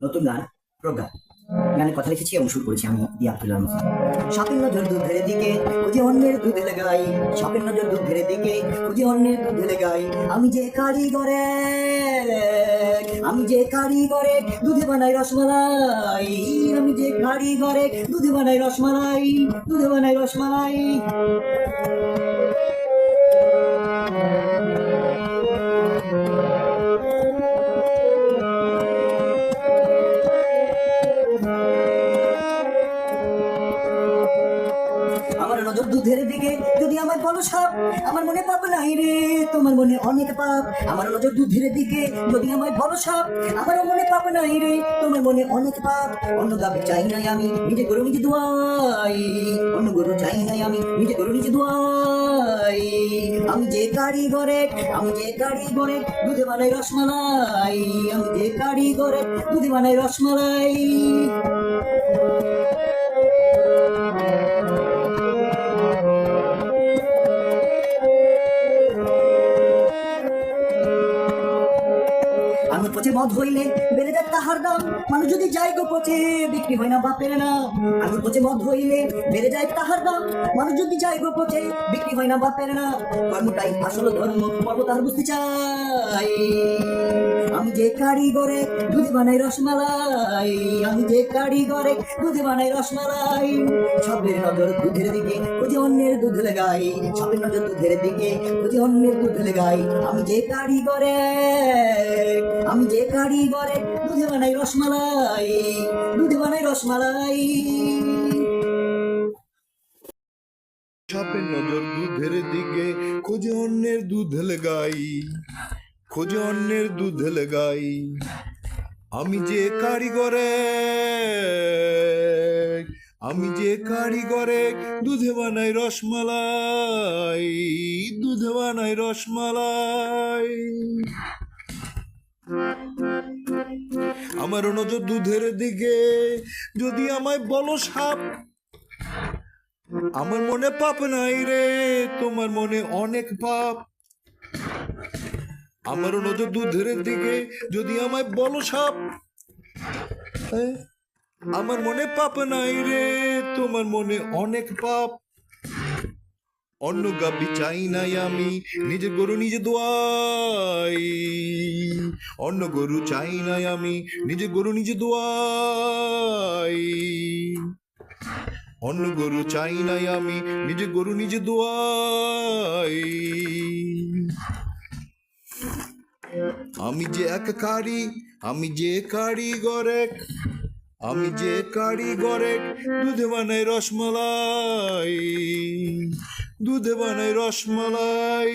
নতুন গান প্রজ্ঞা গানের কথা লিখেছি এবং শুরু করেছি আমি দি আব্দুল্লাহ মুসলিম সাপের নজর দুধের দিকে, খুঁজে অন্যের দুধে লাগাই। সাপের নজর দুধের দিকে, খুঁজে অন্যের দুধে লাগাই। আমি যে কারিগরে, আমি যে কারিগরে দুধে বানাই রসমালাই। আমি যে কারিগরে দুধে বানাই রসমালাই, দুধে বানাই রসমালাই। আমার নজর দুধের দিকে। যদি আমার বলো সাপ, আমার মনে পাপ নাই রে, তোমার মনে অনেক পাপ। আমার নজর দুধের দিকে। যদি আমার বলো সাপ আমার মনে পাপ নাই রে, তোমার মনে অনেক পাপ। অন্য গাবে চাই নাই আমি, নিজে গরু নিজে দোয়াই। অন্য গরু চাই নাই আমি, নিজে গরু নিজে দোয়াই। আমি যে কারিগরে আমি যে কারিগরে দুধে বানাই রসমালাই। আমি যে কারিগরে দুধে বানাই রসমালাই। আমি পচে মদ হইলে বেড়ে যায় তাহার দাম। মানুষ যদি যাই গো পচে, বিক্রি হয় না বাপের না আমি পচে মদ হইলে বেড়ে যায় তাহার দাম। মানুষ যদি যাই গো পচে, বিক্রি হয় না বাপের না কর্মটাই আসল ধর্ম পর্ব তার বুঝতে চাই। আমি যে কারিগরে দুধে বানাই রসমালাই, আমি যে কারিগরে দুধে বানাই রসমালাই। সবের নজর দুধের দিকে খুঁজে অন্যের দুধ লেগাই। সবের নজর দুধের দিকে খুঁজে অন্যের দুধ লেগাই। আমি যে কারিগরে আমি যে কারিগরে দুধে বানাই রসমালাই, দুধে বানাই রসমালাই। সাপের নজর দুধের দিকে, খোঁজে অন্যের দুধ গাই খোঁজে অন্যের দুধ গাই আমি যে কারিগরে আমি যে কারিগরে দুধে বানাই রসমালাই, দুধে বানাই রসমালাই। আমার নজর দুধের দিকে। যদি আমায় বলো সাপ, আমার মনে পাপ নাই রে, তোমার মনে অনেক পাপ। আমার নজর দুধের দিকে, যদি আমায় বলো সাপ আমার মনে পাপ নাই রে, তোমার মনে অনেক পাপ। অন্য গাবি চাই নাই আমি নিজের গরু নিজে দোয়াই। অন্য গরু চাই নাই আমি নিজের গরু নিজে দোয়াই। অন্য গরু চাই নাই আমি, নিজে গরু নিজে দোয়াই। আমি যে এক কারি, আমি যে কারিগর এক আমি যে কারিগর এক দুধে বানাই রসমালাই। দুধে বানাই রসমালাই।